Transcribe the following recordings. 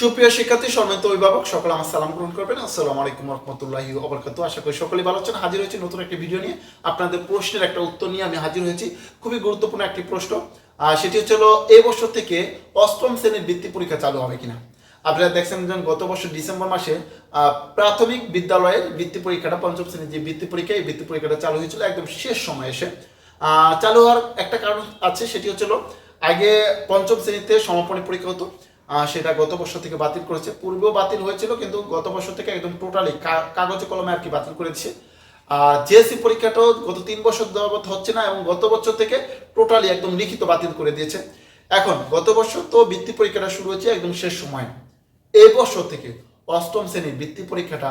সুপ্রিয় শিক্ষার্থী, সম্মানিত অভিভাবক, সকলে আমার সালাম গ্রহণ করবেন। আসসালামু আলাইকুম রহমতুল্লাহি অবরকাতু আশা করি সকলেই ভালো আছেন। হাজির হয়েছি নতুন একটি ভিডিও নিয়ে। আপনাদের প্রশ্নের একটা উত্তর নিয়ে আমি হাজির হয়েছি। খুবই গুরুত্বপূর্ণ একটি প্রশ্ন। আর সেটি হচ্ছে হলো এই বছর থেকে অষ্টম শ্রেণির বৃত্তি পরীক্ষা চালু হবে কিনা? আপনারা দেখছেন যে গত বছর ডিসেম্বর মাসে প্রাথমিক বিদ্যালয়ের বৃত্তি পরীক্ষাটা, পঞ্চম শ্রেণির যে বৃত্তি পরীক্ষা, এই বৃত্তি পরীক্ষাটা চালু হয়েছিল একদম শেষ সময় এসে। চালু হওয়ার একটা কারণ আছে, সেটি হচ্ছিল আগে পঞ্চম শ্রেণীতে সমাপনী পরীক্ষা হতো। সেটা গত বছর থেকে বাতিল করেছে। পূর্বেও বাতিল হয়েছিল, কিন্তু গত বছর থেকে একদম টোটালি কাগজে কলমে আর কি বাতিল করে দিচ্ছে জিএসসি পরীক্ষাটাও গত তিন বছর যাবত হচ্ছে না এবং গত বছর থেকে টোটালি একদম লিখিত বাতিল করে দিয়েছে। এখন, গত বছর তো বৃত্তি পরীক্ষাটা শুরু হয়েছে একদম শেষ সময়। এই বছর থেকে অষ্টম শ্রেণির বৃত্তি পরীক্ষাটা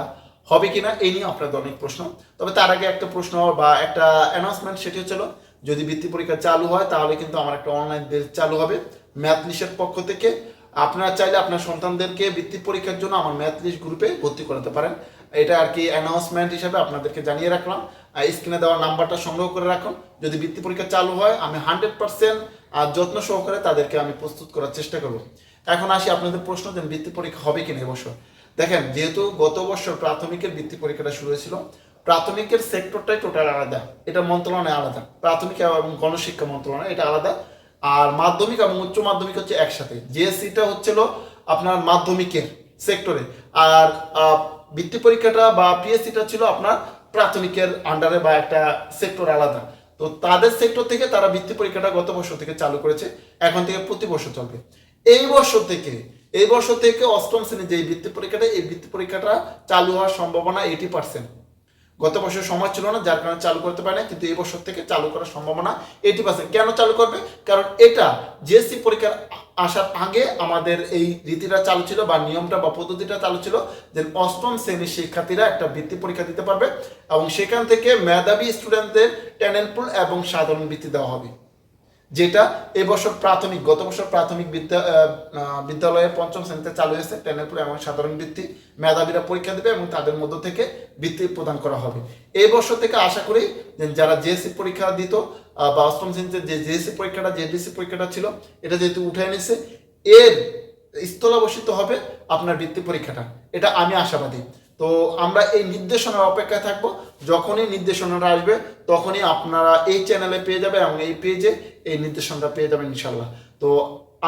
হবে কিনা এই নিয়ে আপনাদের অনেক প্রশ্ন। তবে তার আগে একটা প্রশ্ন বা একটা অ্যানাউন্সমেন্ট সেটি হচ্ছিল যদি বৃত্তি পরীক্ষা চালু হয় তাহলে কিন্তু আমার একটা অনলাইন বেস চালু হবে। ম্যাথ লিস্টের পক্ষ থেকে আপনারা চাইলে আপনার সন্তানদেরকে বৃত্তি পরীক্ষার জন্য আমার ম্যাথ লিস্ট গ্রুপে ভর্তি করাতে পারেন। এটা আর কি অ্যানাউন্সমেন্ট হিসাবে আপনাদেরকে জানিয়ে রাখলাম। স্ক্রিনে দেওয়া নাম্বারটা সংগ্রহ করে রাখুন। যদি বৃত্তি পরীক্ষা চালু হয়, আমি হান্ড্রেড পার্সেন্ট আর যত্ন সহকারে তাদেরকে আমি প্রস্তুত করার চেষ্টা করব। এখন আসি আপনাদের প্রশ্ন যে বৃত্তি পরীক্ষা হবে কিনা এবছর দেখেন, যেহেতু গত বছর প্রাথমিকের বৃত্তি পরীক্ষাটা শুরু হয়েছিল, প্রাথমিকের সেক্টরটাই টোটাল আলাদা। এটা মন্ত্রণালয় আলাদা। প্রাথমিক এবং গণশিক্ষা মন্ত্রণালয়, এটা আলাদা। আর মাধ্যমিক এবং উচ্চ মাধ্যমিক হচ্ছে একসাথে। জিএসসিটা হচ্ছিল আপনার মাধ্যমিকের সেক্টরে আর বৃত্তি পরীক্ষাটা বা পিএসসিটা ছিল আপনার প্রাথমিকের আন্ডারে বা একটা সেক্টর আলাদা। তো তাদের সেক্টর থেকে তারা বৃত্তি পরীক্ষাটা গত বছর থেকে চালু করেছে। এখন থেকে প্রতি বছর চলবে। এই বছর থেকে, এই বছর থেকে অষ্টম শ্রেণির যে বৃত্তি পরীক্ষাটা, এই বৃত্তি পরীক্ষাটা চালু হওয়ার সম্ভাবনা এইটি পার্সেন্ট গত বছর সময় ছিল না, যার কারণে চালু করতে পারে না কিন্তু এই বছর থেকে চালু করার সম্ভাবনা এইটি পার্সেন্ট কেন চালু করবে? কারণ এটা জিএসসি পরীক্ষার আসার আগে আমাদের এই রীতিটা চালু ছিল বা নিয়মটা বা পদ্ধতিটা চালু ছিল যে অষ্টম শ্রেণির শিক্ষার্থীরা একটা বৃত্তি পরীক্ষা দিতে পারবে এবং সেখান থেকে মেধাবী স্টুডেন্টদের ট্যালেন্ট পুল এবং সাধারণ বৃত্তি দেওয়া হবে। যেটা এবছর প্রাথমিক, গত বছর প্রাথমিক বিদ্যা বিদ্যালয়ে পঞ্চম শ্রেণীতে চালু হয়েছে। টেনেপুর এবং সাধারণ বৃত্তি মেধাবীরা পরীক্ষা দেবে এবং তাদের মধ্য থেকে বৃত্তি প্রদান করা হবে। এই থেকে আশা করি যারা জেএসসি পরীক্ষা দিত বা অষ্টম শ্রেণীতে যে জেএসসি পরীক্ষাটা জেডিসি পরীক্ষাটা ছিল, এটা যেহেতু উঠে এনেছে, এর স্থলাবসিত হবে আপনার বৃত্তি পরীক্ষাটা। এটা আমি আশাবাদী। তো আমরা এই নির্দেশনার অপেক্ষায় থাকব। যখনই নির্দেশনাটা আসবে, তখনই আপনারা এই চ্যানেলে পেয়ে যাবে এবং এই পেজে এই নির্দেশনাটা পেয়ে যাবেন ইনশাল্লাহ তো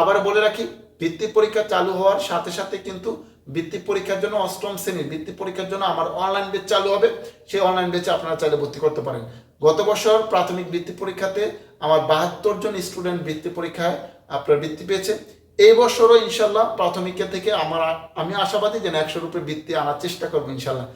আবার বলে রাখি, বৃত্তি পরীক্ষা চালু হওয়ার সাথে সাথে কিন্তু বৃত্তি পরীক্ষার জন্য অষ্টম শ্রেণির বৃত্তি পরীক্ষার জন্য আমার অনলাইন বেচ চালু হবে। সেই অনলাইন বেচে আপনারা চাইলে ভর্তি করতে পারেন। গত বছর প্রাথমিক বৃত্তি পরীক্ষাতে আমার বাহাত্তর জন স্টুডেন্ট বৃত্তি পরীক্ষায় আপনার বৃত্তি পেয়েছে এই বছরও ইনশাল্লাহ প্রাথমিকের থেকে আমার আমি আশাবাদী যেন একশো রুপে বৃত্তি আনার চেষ্টা করব ইনশাল্লাহ।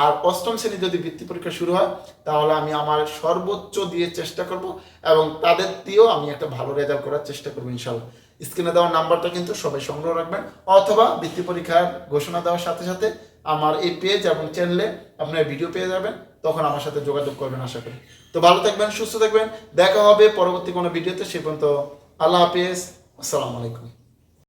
আর অষ্টম শ্রেণি যদি বৃত্তি পরীক্ষা শুরু হয়, তাহলে আমি আমার সর্বোচ্চ দিয়ে চেষ্টা করব এবং তাদের দিয়েও আমি একটা ভালো রেজাল্ট করার চেষ্টা করব ইনশাল্লাহ। স্ক্রিনে দেওয়ার নাম্বারটা কিন্তু সবাই সংগ্রহ রাখবেন। অথবা বৃত্তি পরীক্ষার ঘোষণা দেওয়ার সাথে সাথে আমার এই পেজ এবং চ্যানেলে আপনার ভিডিও পেয়ে যাবেন। তখন আমার সাথে যোগাযোগ করবেন আশা করি। তো ভালো থাকবেন, সুস্থ থাকবেন। দেখা হবে পরবর্তী কোনো ভিডিওতে সে পর্যন্ত আল্লাহ হাফিজ। আসসালামু আলাইকুম।